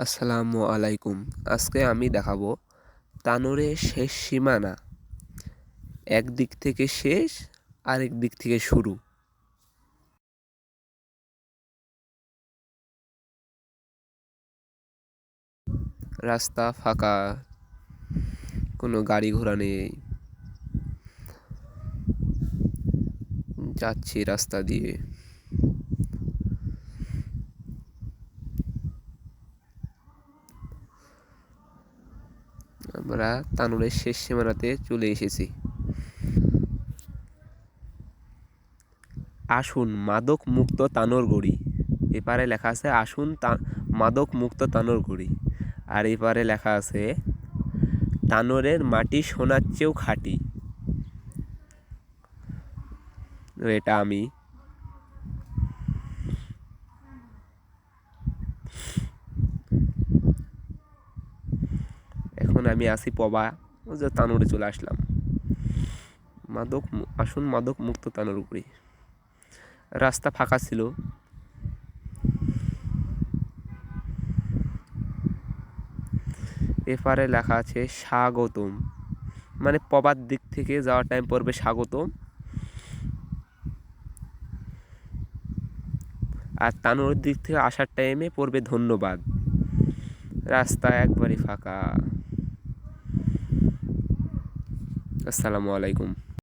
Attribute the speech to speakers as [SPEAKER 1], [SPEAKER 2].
[SPEAKER 1] আসসালামু আলাইকুম। আজকে আমি দেখাবো তানোরের শেষ সীমানা। একদিক থেকে শেষ, আরেক দিক থেকে শুরু। রাস্তা ফাঁকা, কোনো গাড়ি ঘোড়া নেই। যাচ্ছি রাস্তা দিয়ে। আমরা তানুরের শেষ সীমানাতে চলে এসেছি। আসুন, মাদক মুক্ত তানোর গড়ি। এপারে লেখা আছে, আসুন মাদক মুক্ত তানোর গড়ি। আর এপারে লেখা আছে, তানোরের মাটি সোনার চেয়েও খাঁটি। এটা আমি এখন আমি আসি পবা, যে তানোরে চলে আসলাম। মাদক আসুন মাদক মুক্ত তানোর উপরে রাস্তা ফাঁকা ছিল। এপারে লেখা আছে, স্বাগতম। মানে পবার দিক থেকে যাওয়ার টাইম পড়বে স্বাগতম। আর তানোর দিক থেকে আসার টাইমে পড়বে ধন্যবাদ। রাস্তা একবারই ফাঁকা। আসসালামু আলাইকুম।